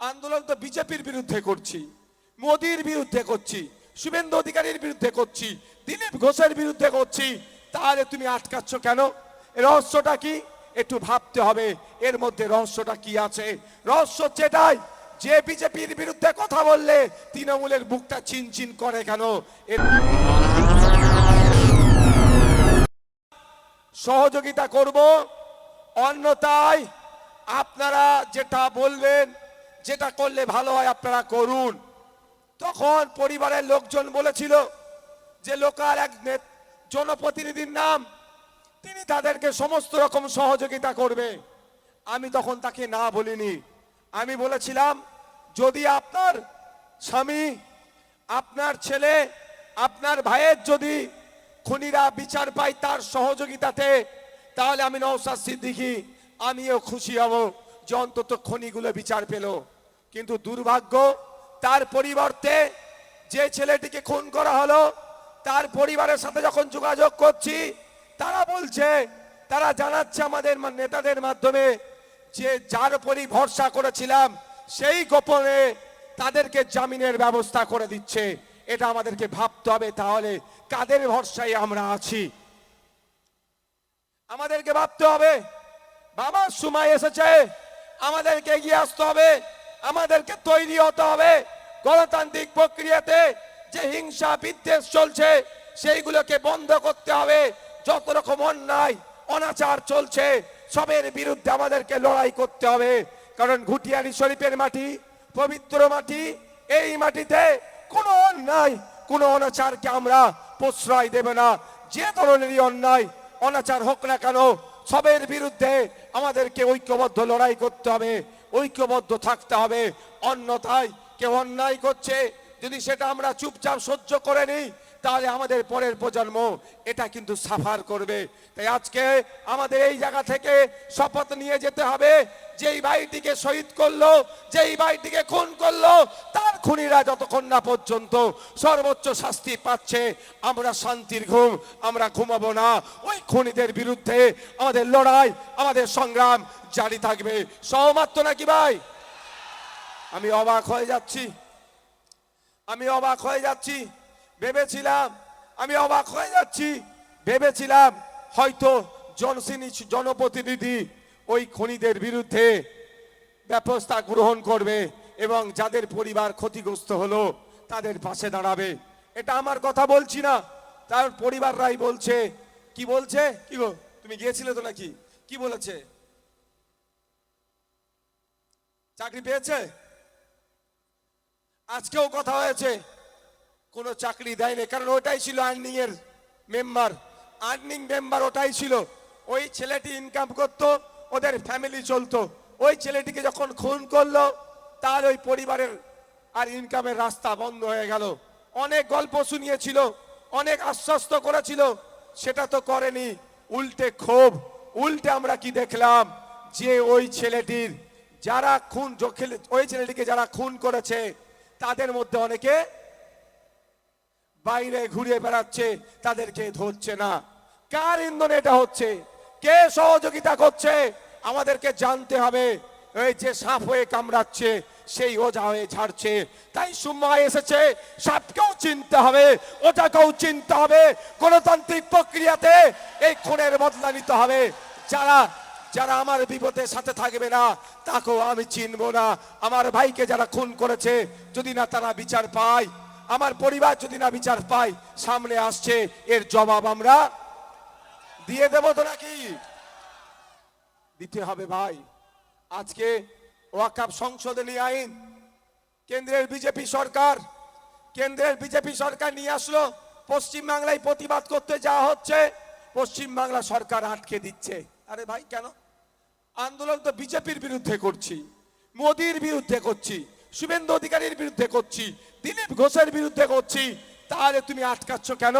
আন্দোলন তো বিজেপির বিরুদ্ধে করছি, মোদির বিরুদ্ধে করছি, শুভেন্দু অধিকারীর বিরুদ্ধে করছি, দিলীপ ঘোষের বিরুদ্ধে করছি, তাহলে তুমি আটকাচ্ছ কেন? রহস্যটা কি? একটু ভাবতে হবে, এর মধ্যে রহস্যটা কি আছে? রহস্য হচ্ছে এটাই, যে বিজেপির বিরুদ্ধে কথা বললে তৃণমূলের বুকটা চিনচিন করে কেন? এর সহযোগিতা করব, অন্যথায় আপনারা যেটা বলবেন যেটা করলে ভালো হয় আপনারা করুন। তখন পরিবারের লোকজন বলেছিল যে লোকাল এক জনপ্রতিনিধির নাম, তিনি তাদেরকে সমস্ত রকম সহযোগিতা করবে। আমি তখন তাকে না বলিনি। আমি বলেছিলাম, যদি আপনার স্বামী, আপনার ছেলে, আপনার ভাইয়ের যদি খুনিরা বিচার পায় তার সহযোগিতাতে, তাহলে আমি নৌসাদ সিদ্দিকি, আমিও খুশি হব যে অন্তত খনিগুলো বিচার পেল। কিন্তু দুর্ভাগ্য, তার পরিবর্তে যে ছেলেটিকে খুন করা হলো, তার পরিবারের সাথে যখন যোগাযোগ করছি, তারা বলছে, তারা জানাচ্ছে আমাদের নেতাদের মাধ্যমে যে যার উপরই ভরসা করেছিলাম, সেই গোপনে তাদেরকে জামিনের ব্যবস্থা করে দিচ্ছে। এটা আমাদেরকে ভাবতে হবে তাহলে, কাদের ভরসায় আমরা আছি? আমাদেরকে ভাবতে হবে বাবার সময় এসেছে, আমাদেরকে এগিয়ে আসতে হবে। আমাদেরকে তৈরি হতে হবে। গণতান্ত্রিক প্রক্রিয়াতে যে হিংসা বিদ্বেষ চলছে, সেইগুলোকে বন্ধ করতে হবে। যত রকম অন্যায়, অনাচার চলছে, সবের বিরুদ্ধে আমাদেরকে লড়াই করতে হবে। কারণ ঘুটিয়ারি শরীফের মাটি, পবিত্র মাটি, এই মাটিতে কোনো অন্যায়, কোনো অনাচারকে আমরা প্রশ্রয় দেব না। যে ধরনেরই অন্যায়, অনাচার হোক না কেন, সবের বিরুদ্ধে আমাদেরকে ঐক্যবদ্ধ লড়াই করতে হবে। ঐক্যবদ্ধ থাকতে হবে। অন্যথায় কেউ অন্যায় করছে। যদি সেটা আমরা চুপচাপ সহ্য করে নিই তাহলে আমাদের পরের প্রজন্ম এটা কিন্তু সাফার করবে। তাই আজকে আমাদের এই জায়গা থেকে শপথ নিয়ে যেতে হবে। যেই ভাইটিকে শহীদ করল, যেই ভাইটিকে খুন করল, তার খুনিরা যতক্ষণ না পর্যন্ত সর্বোচ্চ শাস্তি পাচ্ছে, আমরা শান্তির ঘুম, আমরা ঘুমাবো না। ওই খুনিদের বিরুদ্ধে আমাদের লড়াই, আমাদের সংগ্রাম জারি থাকবে। সহমাত্র নাকি ভাই? আমি অবাক হয়ে যাচ্ছি। আমি অবাক হয়ে যাচ্ছি। ভেবেছিলাম, আমি অবাক হয়ে যাচ্ছি। ভেবেছিলাম হয়তো জনসিনী, জনপ্রতিনিধি ওই খনিদের বিরুদ্ধে ব্যবস্থা গ্রহণ করবে এবং যাদের পরিবার ক্ষতিগ্রস্ত হলো তাদের পাশে দাঁড়াবে। এটা আমার কথা বলছি না, তার পরিবাররাই বলছে। কি বলছে? কি গো, তুমি গিয়েছিলে তো নাকি? কি বলেছে? চাকরি পেয়েছে? আজকেও কথা হয়েছে। কোনো চাকরি দেয়নি, কারণ ওটাই ছিল আর্নিং এর মেম্বার আর্নিং মেম্বার ওটাই ছিল। ওই ছেলেটি ইনকাম করত, ওদের ফ্যামিলি চলতো। ওই ছেলেটিকে যখন খুন করল, তার ওই পরিবারের আর ইনকামের রাস্তা বন্ধ হয়ে গেল। অনেক গল্প শুনিয়েছিল, অনেক আশ্বস্ত করেছিল। সেটা তো করেনি, উল্টে ক্ষোভ। উল্টে আমরা কি দেখলাম? যে ওই ছেলেটির যারা খুন ওই ছেলেটিকে যারা খুন করেছে, তাদের মধ্যে অনেকে বাইরে ঘুরে বেড়াচ্ছে, তাদেরকে ধরছে না। কার ইন্ধনে এটা হচ্ছে? কে সহযোগিতা করছে? আমাদেরকে জানতে হবে। এই যে সাপ হয়ে কামড়াচ্ছে, সেই ওজা হয়ে ঝাড়ছে। তাই সময় এসেছে, সাপকেও চিনতে হবে, ওটাকেও চিনতে হবে। গণতান্ত্রিক প্রক্রিয়াতে এই খুনের বদলা নিতে হবে। যারা যারা আমার বিপদের সাথে থাকবে না, তাকেও আমি চিনব না। আমার ভাইকে যারা খুন করেছে, যদি না তারা বিচার পায় আমার পরিবার যদি না বিচার পায়, সামনে আসছে, এর জবাব আমরা দিয়ে দেব তো নাকি? দিতে হবে ভাই। আজকে ওয়াকাব সংশোধনী আইন। কেন্দ্রের বিজেপি সরকার, কেন্দ্রের বিজেপি সরকার নিয়ে আসলো। পশ্চিম বাংলায় প্রতিবাদ করতে যাওয়া হচ্ছে পশ্চিম বাংলা সরকার আটকে দিচ্ছে। আরে ভাই, কেন? আন্দোলন তো বিজেপির বিরুদ্ধে করছি, মোদির বিরুদ্ধে করছি। শুভেন্দু অধিকারীর বিরুদ্ধে করছি, দিলীপ ঘোষের বিরুদ্ধে করছি, তাহলে তুমি আটকাচ্ছ কেন?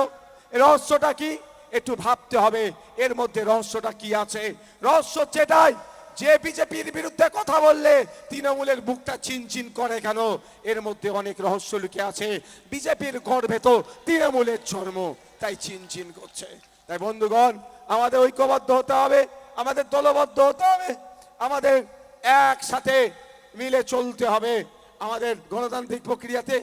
রহস্যটা কি? একটু ভাবতে হবে, এর মধ্যে রহস্যটা কি আছে? রহস্য হচ্ছে এটাই, যে বিজেপির বিরুদ্ধে কথা বললে তৃণমূলের বুকটা চিনচিন করে কেন? এর মধ্যে অনেক রহস্য লুকে আছে, বিজেপির গর্ভে তো তৃণমূলের জন্ম তাই চিনচিন করছে। তাই বন্ধুগণ, আমাদের ঐক্যবদ্ধ হতে হবে, আমাদের দলবদ্ধ হতে হবে, আমাদের একসাথে মিলে চলতে হবে। আমাদের গণতান্ত্রিক প্রক্রিয়াতে